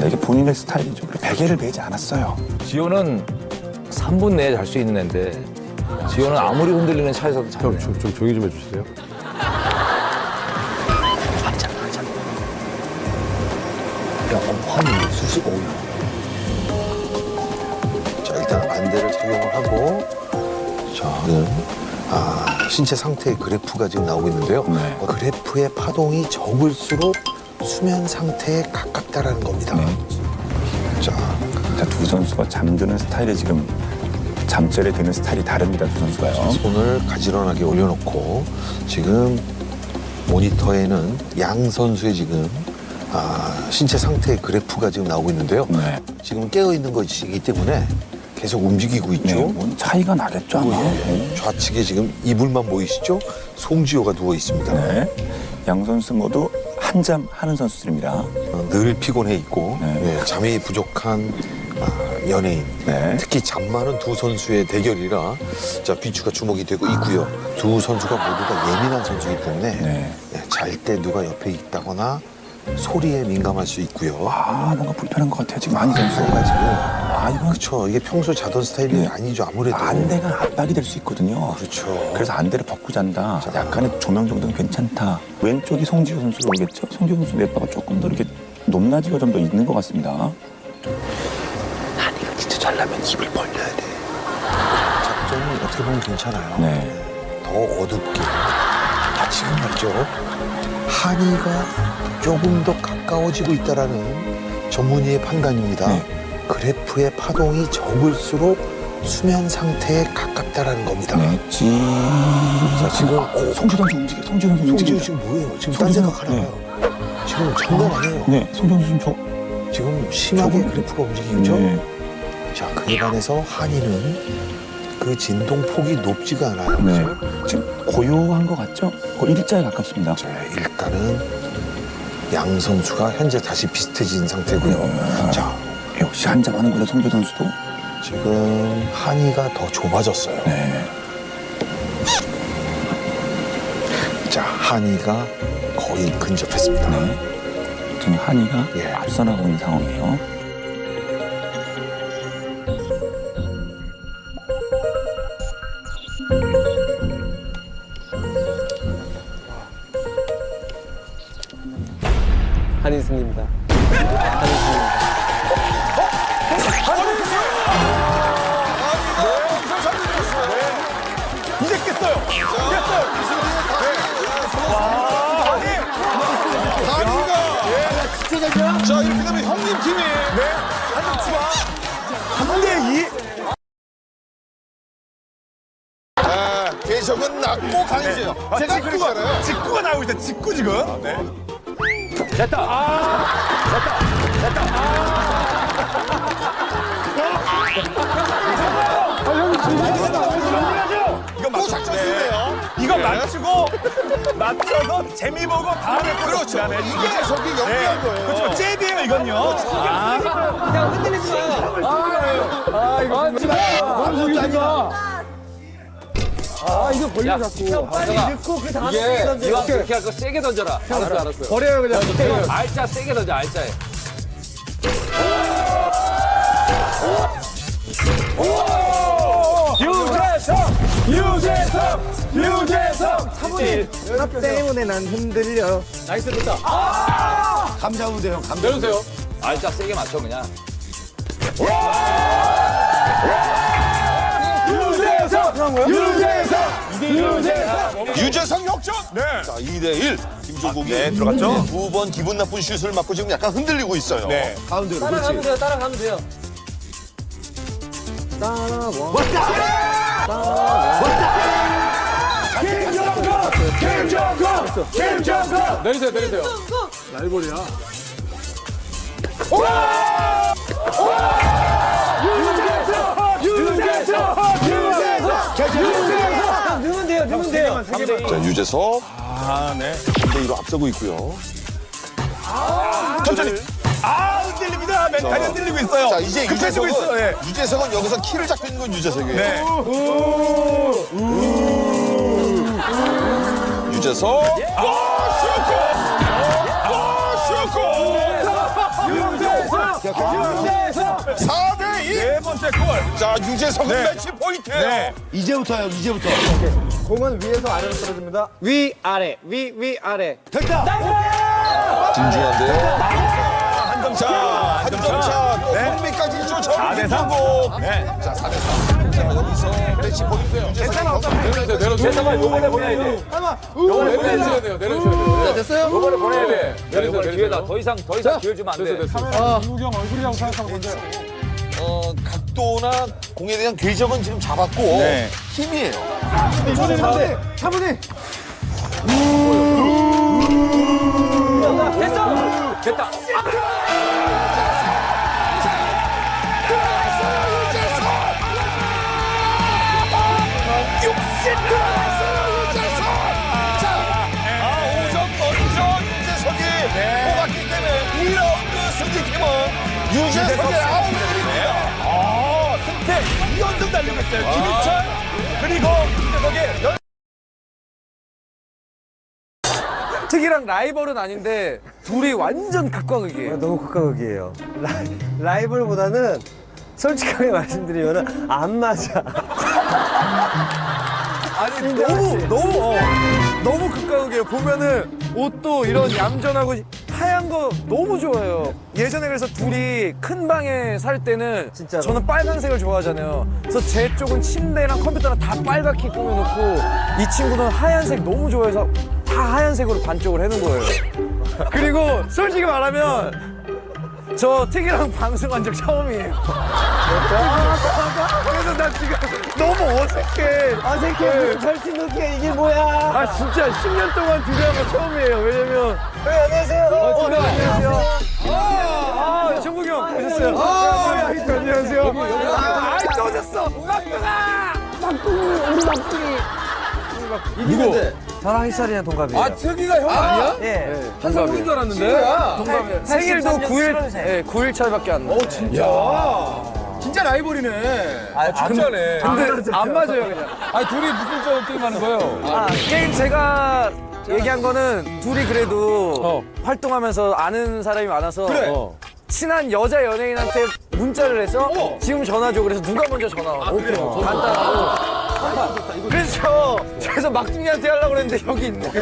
그렇습니다. 이게 본인의 스타일이죠. 베개를 베지 않았어요. 지호는 3분 내에 잘 수 있는 애인데 지호는 아무리 흔들리는 차에서도 잘. 형, 좀, 좀 조용히 좀 해주세요. 야, 어, 환희 수수 오야. 자, 일단 안대를 착용을 하고 자, 지금 아, 신체 상태의 그래프가 지금 나오고 있는데요. 네. 어, 그래프의 파동이 적을수록 수면 상태에 가깝다라는 겁니다. 네. 자, 자, 두 선수가 잠드는 스타일이 지금 잠결에 드는 스타일이 다릅니다. 두 선수가요. 손을 가지런하게 올려놓고 지금 모니터에는 양 선수의 지금 아, 신체 상태의 그래프가 지금 나오고 있는데요. 네. 지금 깨어 있는 것이기 때문에 계속 움직이고 있죠. 네, 뭔 차이가 나겠죠, 아마. 네. 좌측에 지금 이불만 보이시죠? 송지효가 누워 있습니다. 네. 양 선수 모두 한잠 하는 선수들입니다. 어, 늘 피곤해 있고 네. 예, 잠이 부족한 아, 연예인. 네. 특히 잠 많은 두 선수의 대결이라 자 비추가 주목이 되고 있고요. 두 선수가 모두가 예민한 선수이기 때문에 네. 잘때 누가 옆에 있다거나 소리에 민감할 수 있고요. 아, 뭔가 불편한 것 같아요. 지금 많이 선수가 지금. 아, 이건 그렇죠. 이게 평소 자던 스타일이 네. 아니죠. 아무래도 안대가 압박이 될 수 있거든요. 그렇죠. 그래서 안대를 벗고 잔다. 약간의 조명 정도는 괜찮다. 왼쪽이 송지효 선수로 오겠죠? 송지효 선수 넷바가 조금 더 이렇게 높낮이가 좀 더 있는 것 같습니다. 한이가 진짜 잘나면 입을 벌려야 돼. 작전이 어떻게 보면 괜찮아요. 네. 더 어둡게. 아, 지금 말이죠. 한이가 조금 더 가까워지고 있다라는 전문의의 판단입니다. 네. 그래프의 파동이 적을수록 수면 상태에 가깝다라는 겁니다. 네. 지. 자, 지금 어, 송지효 선수 움직여. 송지효 움직여. 지금 뭐예요? 지금 딴 선- 생각 하나 봐요. 지금 장난 아니에요. 네. 선수 지금 저. 지금 심하게 조금- 그래프가 움직이죠? 네. 자, 그에 반해서 한이는 그 진동 폭이 높지가 않아요. 네. 그죠? 지금 고요한 것 같죠? 거의 일자에 가깝습니다. 자, 일단은 양 선수가 현재 다시 비슷해진 상태고요. 네. 자, 역시 한잠 하는 걸로 송지효 선수도. 지금 한이가 더 좁아졌어요. 네. 자, 한이가 거의 근접했습니다. 네. 지금 한이가 예. 앞서 나가고 있는 상황이에요. 이거 또 작전 쓰네요. 이거 맞추고. 맞춰서 재미 보고 다음에 또 그렇죠. 그다음에 이게 저기 연기한 거예요. 그렇죠. 잽이에요 이건요. 이 게 이왕 그렇게 할 거 세게 던져라. 알았어, 알았어. 버려요, 그냥. 알짜 세게 던져, 알짜에. 유재석, 유재석, 유재석. 때문에 난 흔들려. 나이스, 좋다. 감 잡으면 돼요. 감 내려주세요. 알짜 세게 맞춰, 그냥. 유재석, 유재석, 유재석. 유재석 역전. 네. 자, 2대1. 김종국이 네, 들어갔죠? 두 번 기분 나쁜 슛을 맞고 지금 약간 흔들리고 있어요. 네. 가운데로. 따라가면 돼요, 따라가면 돼요. 김정국, 김정국, 김정국. 내리세요, 내리세요. 유재석, 돼요. 자, 유재석. 아, 네. 3대 2로 앞서고 있고요. 천천히. 아, 흔들립니다. 멘탈이 흔들리고 있어요. 자, 이제 급해지고 있어요. 예. 유재석은, 유재석은 여기서 키를 잡고 있는 건 유재석이에요. 네. 유재석. 아, 슈코! 4대 2. 네 번째 골. 자, 유재석은 네. 매치 포인트. 네. 이제부터요, 이제부터. 공은 위에서 아래로 떨어집니다. 위 아래 위 위 아래. 진중한데요. 자, 한점 차. 네. 흥미까지 쫓아오는 4대 3. 김종국. 네. 자, 4대 3. 자, 여기서 매치 포인트 유재석. 내려주세요, 내려주세요. 잠깐 요번에 보내야 돼. 요번에 보내주셔야 돼요, 내려주셔야 돼요. 자, 됐어요? 요번에 보내야 돼. 내려주세요, 기회다. 더 이상, 더 이상 기회 주면 안 돼. 어, 각도나 공에 대한 궤적은 지금 잡았고 네. 힘이에요. 됐어! 됐다. 아, 5점 먼저 유재석이 뽑았기 때문에 2라운드 승리팀은 유재석의 아웃입니다. 아, 승태 2연승 달리고 있어요. 김희철 그리고 유재석의 연 특이랑 라이벌은 아닌데 둘이 완전 극과 극이에요. 너무 극과 극이에요. 라이, 라이벌보다는 솔직하게 말씀드리면 안 맞아. 아니 너무 너무 어, 너무 극과 극이에요. 보면은 옷도 이런 얌전하고 하얀 거 너무 좋아해요. 예전에 그래서 둘이 큰 방에 살 때는 진짜로? 저는 빨간색을 좋아하잖아요. 그래서 제 쪽은 침대랑 컴퓨터랑 다 빨갛게 꾸며놓고 이 친구는 하얀색 너무 좋아해서 다 하얀색으로 반쪽을 해놓은 거예요. 그리고 솔직히 말하면 저 특이랑 방송한 적 처음이에요. 그래서 나 지금 너무 어색해. 어색해. 절친 높게 이게 뭐야? 아 진짜 10년 동안 둘이 한거 처음이에요. 왜냐면 네, 안녕하세요. 어, 진짜 안녕하세요. 아, 아, 정국이 형 오셨어요. 아, 안녕하세요. 아, 또 오셨어. 막둥아. 누구? 저랑 희철이랑 동갑이에요. 아, 특이가 형 아니야? 예. 한 살 어린 줄 알았는데. 동갑이에요. 생일도 9일, 예, 9일 차이밖에 안 나. 어, 진짜. 진짜 라이벌이네. 아, 진짜네. 근데 안 맞아요, 그냥. 아니, 둘이 무슨 저 게임 하는 거예요? 아, 게임 제가 얘기한 거는 둘이 그래도 활동하면서 아는 사람이 많아서 어. 친한 여자 연예인한테 문자를 해서 지금 전화 줘. 그래서 누가 먼저 전화 와. 간단하고. 그래서 그래서 막둥이한테 하려고 그랬는데 여기 있네.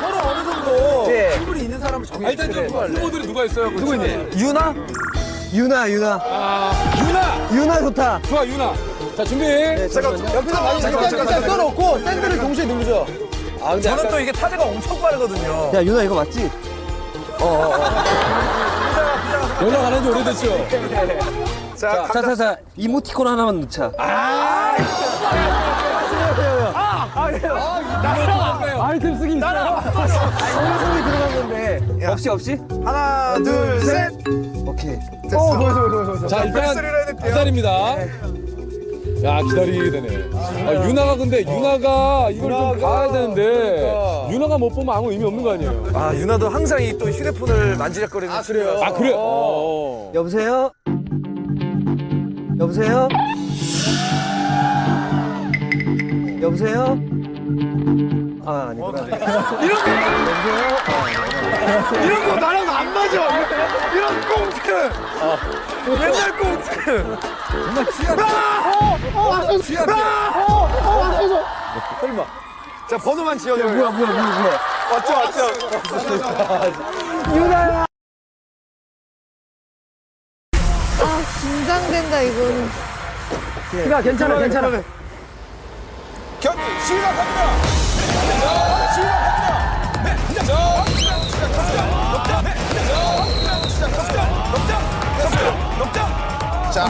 서로 어느 정도 예. 친분이 있는 사람을 정해. 일단 좀 후보들이 누가 있어요? 누구 있네? 유나? 유나, 유나. 유나. 유나 좋다. 좋아 유나. 자 준비. 잠깐, 옆에서 많이 잠깐, 잠깐, 써놓고 샌들을 동시에 누르죠. 아, 근데 저는 또 이게 타제가 엄청 빠르거든요. 야, 유나 이거 맞지? 연락 안 한 지 오래됐죠? 자, 자, 자, 이모티콘 하나만 넣자. 아 이템 쓰기 있어. 어느 손이 들어간 건데. 없이, 없이? 하나, 둘, 셋. 오케이. 자 일단 기다립니다. 야 기다리게 되네. 아, 유나가 근데 유나가 이걸 좀 봐야 되는데 유나가 못 보면 아무 의미 없는 거 아니에요? 아 유나도 항상 이 또 휴대폰을 만지작거리는. 아 그래요? 아 그래요? 어. 여보세요? 여보세요? 여보세요? 아, 아니구나. 이런 거 나랑 안 맞아. 이런 꽁트. 맨날 꽁트. 정말 취약해. 취약해. 설마. 자 번호만 지어줘. 뭐야 뭐야 뭐야 뭐야. 왔죠 왔죠. 아 긴장된다 이거는 야, 괜찮아, 괜찮아. 경기 시작합니다. 자,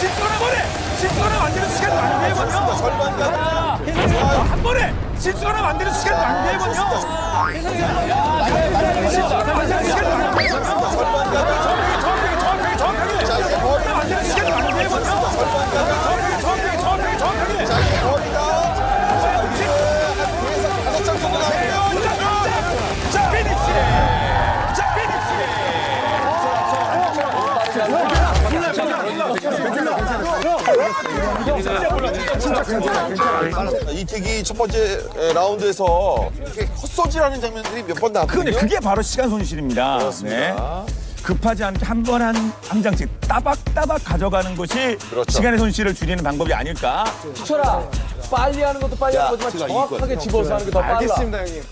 실수하는 번에 실수하면 안. 좋아요. 한 번에 실수하면 안 되는 시간 낭비해버려. 낭비해버려. 정확하게 정확하게 정확하게 이태기 첫 번째 에, 라운드에서 이렇게 헛소지라는 장면들이 몇 번 나왔거든요. 그게 바로 시간 손실입니다. 네. 급하지 않게 한 번 한 한 장씩 따박따박 가져가는 것이 그렇죠. 시간의 손실을 줄이는 방법이 아닐까. 희철아 빨리 하는 것도 빨리 하는 거지만 정확하게 집어서 하는 게 더 빨라. 알겠습니다 형님.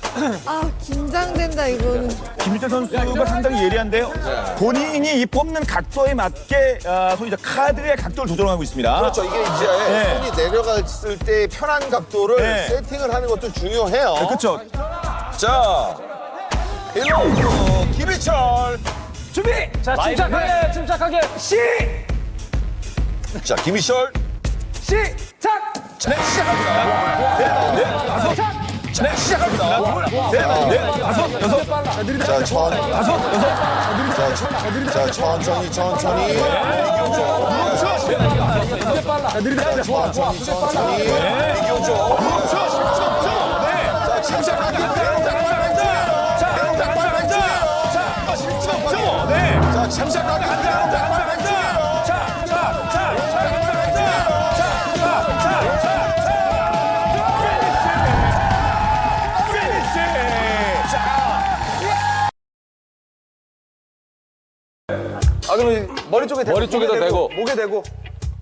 아 긴장된다 이거는. 김희철 선수가 상당히 예리한데요. 본인이 이 뽑는 각도에 맞게 아, 소위 이제 카드의 각도를 조정하고 있습니다. 그렇죠. 이게 이제 네. 손이 내려갔을 때 편한 각도를 네. 세팅을 하는 것도 중요해요. 그렇죠. 자, 1라운드 김희철. 준비. 자 침착하게 침착하게 시 자, 김희철. 시작. 네, 시작합니다. 네, 네, 다섯. 네, 시작합니다. 네, 네, 다섯, 여섯. 자, 천, 다섯, 여섯. 자, 천, 자, 천천히, 천천히. 이겨줘. 천천히, 천천히. 이겨줘. 자, 침착하게. 자, 침착하게. 아 머리 쪽에 대고 머리 쪽에다 목에 대고. 목에 대고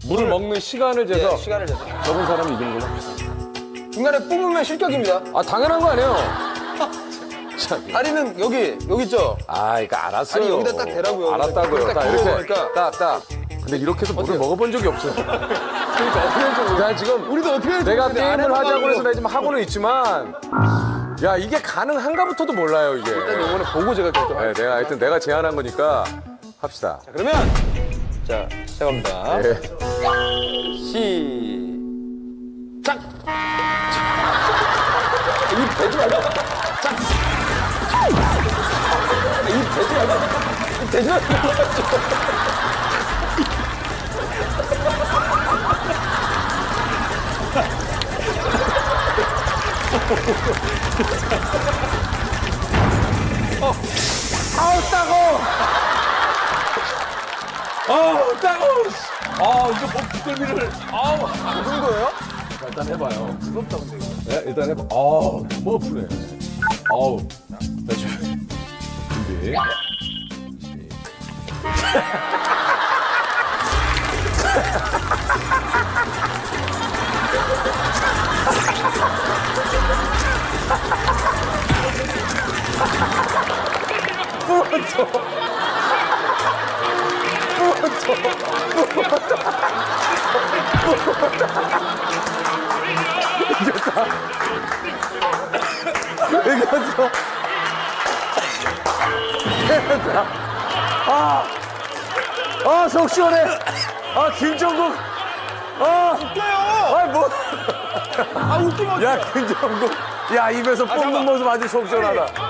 물을 먹는 시간을 재서 시간을 재서 적은 사람이 이기는 걸로. 중간에 뿜으면 실격입니다. 아 당연한 거 아니에요? 다리는 여기 여기 있죠. 아, 그러니까 알았어요. 아니, 여기다 딱 대라고요. 알았다고요. 딱딱 끼워 이렇게. 딱 딱. 근데 이렇게 해서 물을 먹어본 적이 없어요. 그러니까 어떻게 해야 나 지금 우리도 어떻게 해야 내가 되는데 안 게임을 하자고 해봐가지고. 해서 내가 지금 하고는 있지만 야 이게 가능한가부터도 몰라요 이게. 일단 요거는 보고 제가 결정할게요. 네, 내가 하여튼 내가 제안한 거니까 합시다. 그러면 자 시작합니다. 예. 시작. 입 대지 말고. 짝. 입 대지 말고. 입 대지 말고. 어. 아우 따고. 아우 따고. 아 이거 뭐 비글비글. 아우. 그 정도예요? 자, 일단 해봐요. 무섭다 근데 이거. 네, 일단 해봐. 아우 너무 아프네. 아우. 자 준비. 준비. 아, 속 시원해. 아, 김정국. 아, 웃겨요. 아, 뭐. 아, 웃기면 야, 김정국. 야, 입에서 뽑는 모습 아주 속 시원하다.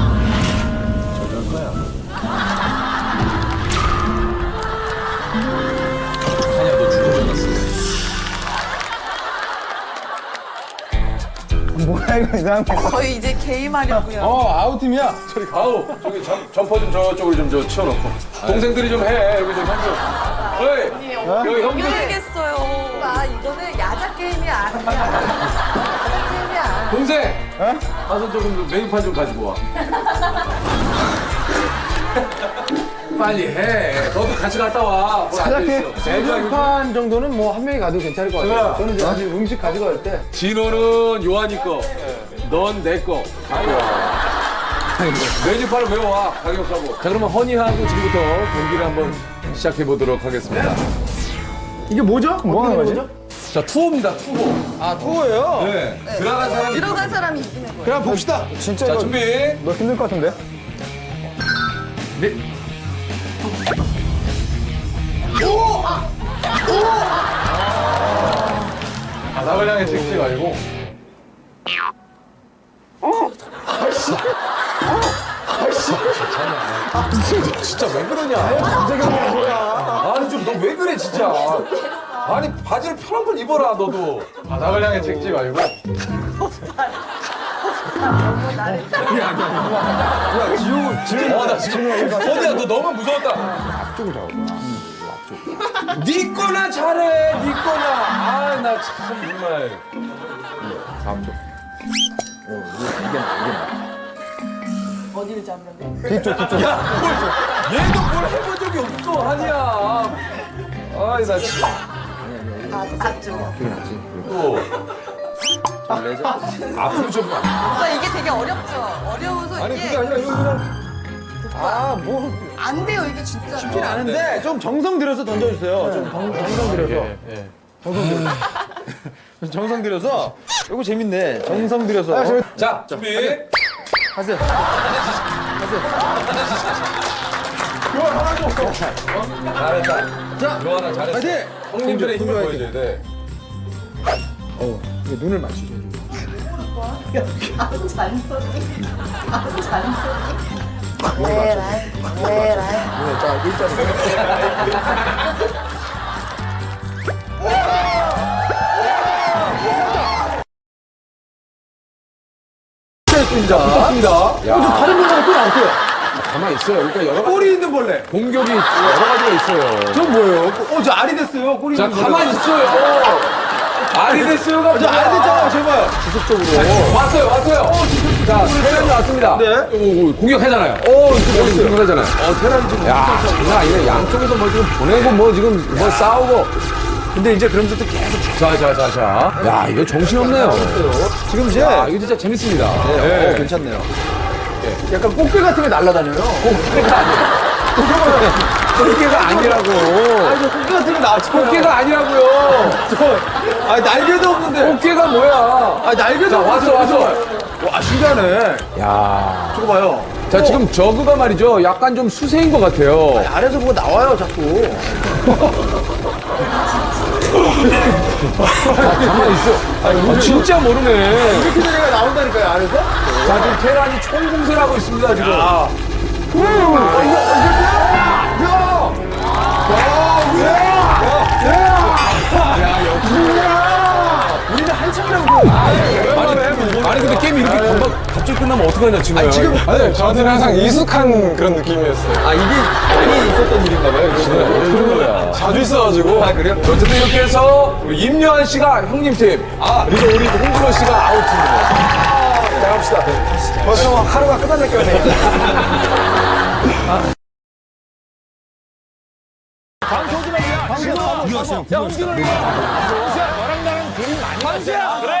시. 거의 이제 게임하려고요. 어 아웃팀이야. 저리 아우 저기 점, 점퍼 좀 저쪽으로 좀 저 치워놓고. 동생들이 좀 해. 여기 좀 형들. 어이 여기 형들. 모르겠어요. 나 이거는 야자 게임이 아니야. 야자 게임이야. 동생. 가서 조금 메뉴판 좀 가지고 와. 빨리 해. 너도 같이 갔다 와. 사장님 메뉴판 정도는 뭐 한 명이 가도 괜찮을 것 같아요. 저는 이제 사실 음식 가지고 갈 때. 진호는 요한이 거. 넌 내 거. 메뉴판을 외워와 가격하고. 자 그러면 허니하고 지금부터 경기를 한번 시작해 보도록 하겠습니다. 이게 뭐죠? 뭐 하는 거지? 자 투어입니다 투어. 아, 투어예요? 네. 들어간 사람. 들어간 사람이 이기는 거예요. 그냥 봅시다. 진짜 자 이거 준비. 너 힘들 것 같은데? 네. 바닥을 향해 찍지 말고. 진짜 왜 그러냐? 아니 좀 너 왜 그래 진짜? 아니 바지를 편한 걸 입어라 너도. 바닥을 향해 찍지 말고. 야 지우 지우 어나 지금 어디야 너 너무 무서웠다. 앞쪽을 잡아. 네 거나 잘해 네 거나. 아 나 참 정말. 앞쪽. 어디를 잡는데? 야, 뭘, 얘도 뭘 해본 적이 없어, 한이야. 아이, 나 진짜. 아, 맞죠. 또. 앞으로 좀. 오빠 이게 되게 어렵죠? 어려워서 아니, 이게 그게 아니라, 이거 그냥. 아, 뭐. 안 돼요, 이게 진짜. 쉽진 않은데 좀 정성 들여서 던져주세요. 좀 정, 정성 들여서. 정성 들여서. 정성 들여서. 이거 재밌네. 정성 들여서. 자, 준비. 하세요. 그거 하나 줘. 잘했다. 자, 그거 하나 잘했어. 화이팅! 형님들의 힘을 화이팅! 보여줘야 돼. 이거 눈을 맞추셔야죠. 아우, 잔소리. 아우, 잔소리. 에라이, 에라이. 자, 일단. 붙었습니다. 붙었습니다. 야, 다른 분하고 또 나왔어요. 가만히 있어요. 그러니까 여러 가지 꼬리 있는 벌레. 공격이 여러 가지가 있어요. 전 뭐예요? 어, 저 알이 됐어요. 꼬리 자, 있는 벌레. 가만히 있어요. 됐어요가 저 알이 됐잖아요, 제발. 지속적으로. 왔어요, 왔어요. 자, 테란이 왔습니다. 네. 오, 오, 공격하잖아요. 오, 여기 공격하잖아요. 어, 테란이 지금. 야, 장난 아니네. 양쪽에서 뭐 지금 보내고 뭐 지금 뭐 싸우고. 근데 이제 그러면서 또 계속. 자, 자, 자, 자. 야, 이거 정신없네요. 지금 이제. 야, 이거 진짜 재밌습니다. 네, 어, 괜찮네요. 약간 꽃게 같은 게 날아다녀요. 꽃게가 아니에요. 꽃게가 아니라고. 아, 저 꽃게 같은 게 나왔죠. 꽃게가 아니라고요. 아, 날개도 없는데. 꽃게가 뭐야? 아, 날개도 자, 없는데. 왔어, 왔어. 와, 신기하네. 야. 저거 봐요. 자, 지금 저그가 말이죠. 약간 좀 수세인 것 같아요. 아래서 뭐가 나와요, 자꾸. 가만히 있어. 아, 진짜 모르네. 이렇게 되니까 나온다니까요, 아래서? 자, 지금 테란이 총공세를 하고 있습니다, 지금. 아니, 갑자기 끝나면 어떡하냐, 지금. 아니, 지금. 아니, 저한테는 항상 익숙한 그런 느낌이었어요. 아, 이게 많이 있었던 일인가 봐요. 이거. 어떻게 그런 거야. 자주 있어가지고. 아, 그래요? 어쨌든 이렇게 해서 우리 임요한 씨가 형님 팀, 아, 그리고 우리 홍준호 씨가 아웃 팀이에요. 자, 갑시다. 벌써 하루가 끝날 거네. 야, 이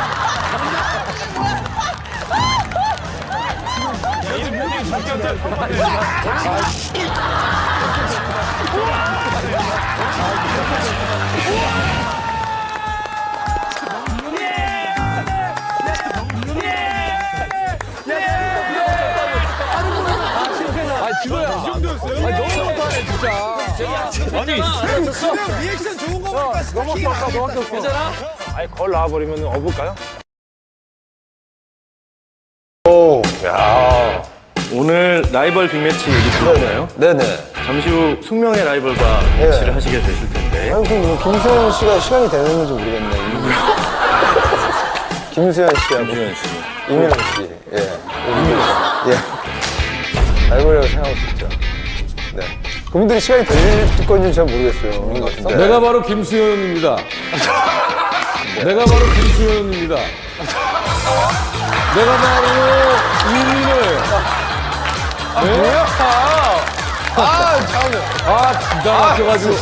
리액션 좋은 거 야, 너밖에 없다 너밖에 없어. 괜찮아? 아예 걸 나와버리면 업을까요? 오, 야. 오늘 라이벌 빅매치 얘기 들었나요? 네네. 잠시 후 숙명의 라이벌과 매치를 하시게 되실 텐데. 아니, 그럼 김수현 씨가 시간이 되는지 모르겠네. 김수현 씨하고 이민현 씨. 이민현 씨. 예. 이민현 씨. 예. 라이벌이라고 생각하고 싶죠. 네. 그분들이 시간이 될 건지는 잘 모르겠어요. 내가 바로 김수현입니다. 내가 바로 김수현입니다. 내가 바로. 아, 왜요? 아, 참. 아, 기가 막혀가지고.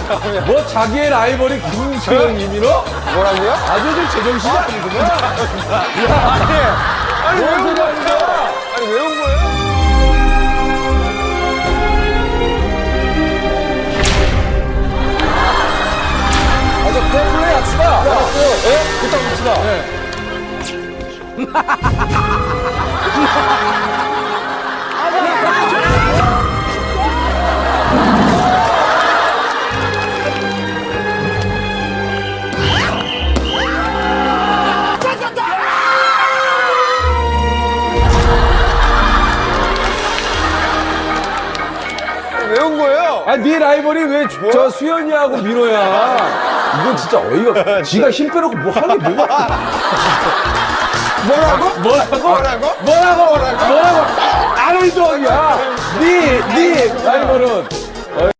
뭐 자기의 라이벌이 김수현님이로? 뭐라고요? 아주들 제정신이 아, 아니구만. 야, 아니, 아니, 왜 온 거야? 아니, 왜 온 거예요? 아, 저 플레이 합시다. 야, 어, 예? 그따 봅시다. 네. 아, 네 라이벌이 왜 저 수현이하고 민호야? 이건 진짜 어이가. 지가 힘 빼놓고 뭐 하는 게 뭐가? 뭐라고? 뭐라고? 뭐라고? 뭐라고? 뭐라고? 아놀드야. 네, 네 라이벌은